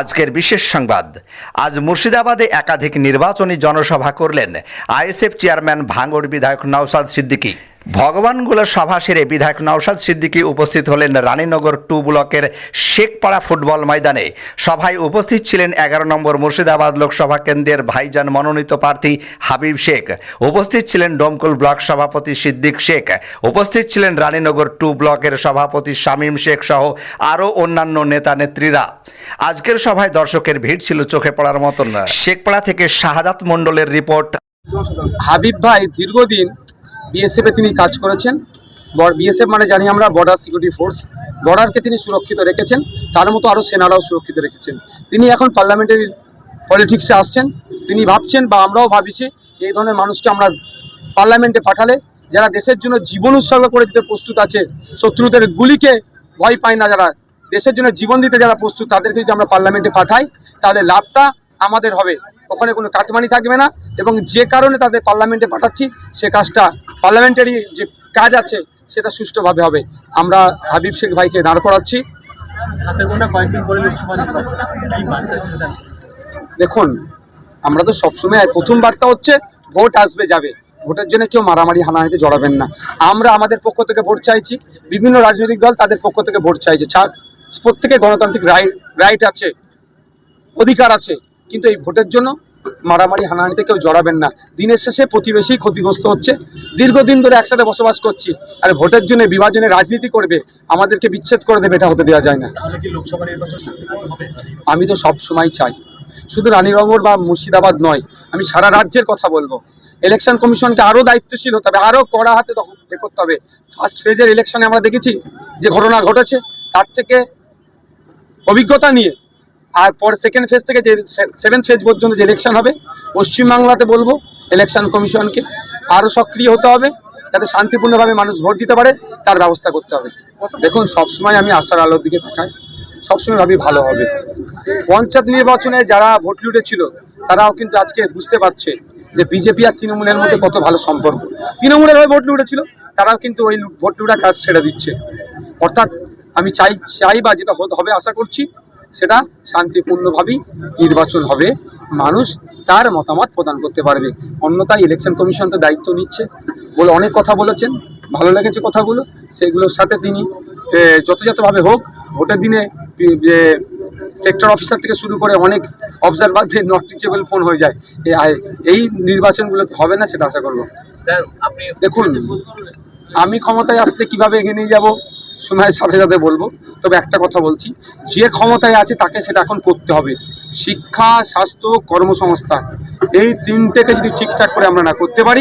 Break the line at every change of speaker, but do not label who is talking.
আজকের বিশেষ সংবাদ। আজ মুর্শিদাবাদে একাধিক নির্বাচনী জনসভা করলেন আইএসএফ চেয়ারম্যান ভাঙড় বিধায়ক নওসাদ সিদ্দিকী। ভগবানগুলো সভা সেরে বিধায়ক নওশাদ সিদ্দিকী উপস্থিত হলেন রানীনগর টু ব্লকের শেখপাড়া ফুটবল ময়দানে। সভায় উপস্থিত ছিলেন এগারো নম্বর মুর্শিদাবাদ লোকসভা কেন্দ্রের ভাইজান মনোনীত প্রার্থী হাবিব শেখ। উপস্থিত ছিলেন ডোমকুল ব্লক সভাপতি সিদ্দিক শেখ। উপস্থিত ছিলেন রানীনগর টু ব্লকের সভাপতি শামীম শেখ সহ আরও অন্যান্য নেতা নেত্রীরা। আজকের সভায় দর্শকের ভিড় ছিল চোখে পড়ার মতন। শেখপাড়া থেকে শাহাদাত মণ্ডলের রিপোর্ট।
হাবিব ভাই, দীর্ঘদিন বিএসএফে তিনি কাজ করেছেন। বিএসএফ মানে জানি আমরা বর্ডার সিকিউরিটি ফোর্স বর্ডারকে তিনি সুরক্ষিত রেখেছেন। তার মতো আরও সেনারাও সুরক্ষিত রেখেছেন। তিনি এখন পার্লামেন্টারি পলিটিক্সে আসছেন। তিনি ভাবছেন বা আমরাও ভাবিছি, এই ধরনের মানুষকে আমরা পার্লামেন্টে পাঠালে যারা দেশের জন্য জীবন উৎসর্গ করে দিতে প্রস্তুত আছে, শত্রুদের গুলিকে ভয় পায় না যারা, দেশের জন্য জীবন দিতে যারা প্রস্তুত, তাদেরকে যদি আমরা পার্লামেন্টে পাঠাই, তাহলে লাভটা আমাদের হবে। ওখানে কোনো কাটমানি থাকবে না এবং যে কারণে তাদের পার্লামেন্টে পাঠাচ্ছি সে কাজটা পার্লামেন্টারি যে কাজ আছে সেটা সুষ্ঠুভাবে হবে। আমরা হাবিব শেখ ভাইকে দাঁড় করাচ্ছি। দেখুন আমরা তো সবসময় প্রথম বার্তা হচ্ছে ভোট আসবে যাবে। ভোটের জন্য কেউ মারামারি হানাহানিতে জড়াবেন না। আমরা আমাদের পক্ষ থেকে ভোট চাইছি বিভিন্ন রাজনৈতিক দল তাদের পক্ষ থেকে ভোট চাইছে। প্রত্যেকের গণতান্ত্রিক রাইট রাইট আছে অধিকার আছে। কিন্তু এই ভোটের জন্য মারামারি হানাহানিতে কেউ জড়াবেন না। দিনের শেষে প্রতিবেশী ক্ষতিগ্রস্ত হচ্ছে। দীর্ঘদিন ধরে একসাথে বসবাস করছি। আর ভোটের জন্য বিভাজনে রাজনীতি করবে আমাদেরকে বিচ্ছেদ করে দেবে এটা হতে দেওয়া যায় না। আমি তো সব সময় চাই। শুধু রানীনগর বা মুর্শিদাবাদ নয় আমি সারা রাজ্যের কথা বলব। ইলেকশন কমিশনকে আরও দায়িত্বশীল হতে হবে আরও কড়া হাতে তখন এ করতে হবে। ফার্স্ট ফেজের ইলেকশনে আমরা দেখেছি যে ঘটনা ঘটেছে। তার থেকে অভিজ্ঞতা নিয়ে আর পর সেকেন্ড ফেজ থেকে যে সেভেন্থ ফেজ পর্যন্ত যে ইলেকশন হবে, পশ্চিমবাংলাতে বলব ইলেকশন কমিশনকে আরও সক্রিয় হতে হবে, যাতে শান্তিপূর্ণভাবে মানুষ ভোট দিতে পারে, তার ব্যবস্থা করতে হবে। দেখুন, সবসময় আমি আশার আলোর দিকে তাকাই। সবসময় ভাবি ভালো হবে। পঞ্চায়েত নির্বাচনে যারা ভোট লুটেছিল, তারাও কিন্তু আজকে বুঝতে পারছে যে বিজেপি আর তৃণমূলের মধ্যে কত ভালো সম্পর্ক। তৃণমূলের হয়ে ভোট লুটেছিল, তারাও কিন্তু ওই ভোট লুটা কাজ ছেড়ে দিচ্ছে। অর্থাৎ আমি চাই চাই বা যেটা হবে, আশা করছি সেটা শান্তিপূর্ণভাবেই নির্বাচন হবে। মানুষ তার মতামত প্রদান করতে পারবে। অন্যথায় ইলেকশন কমিশন তো দায়িত্ব নিচ্ছে। বলে অনেক কথা বলেছেন। ভালো লেগেছে কথাগুলো। সেগুলোর সাথে তিনি যথাযথভাবে হোক ভোটের দিনে যে সেক্টর অফিসার থেকে শুরু করে অনেক অবজারভারদের নট রিচেবল ফোন হয়ে যায়। এই নির্বাচনগুলোতে হবে না সেটা আশা করব।
স্যার আপনি
দেখুন আমি ক্ষমতায় আসতে কীভাবে এগিয়ে নিয়ে যাব? সময়ের সাথে সাথে বলব। তবে একটা কথা বলছি, যে ক্ষমতায় আছে তাকে সেটা এখন করতে হবে। শিক্ষা, স্বাস্থ্য, কর্মসংস্থান, এই তিনটেকে যদি ঠিকঠাক করে আমরা না করতে পারি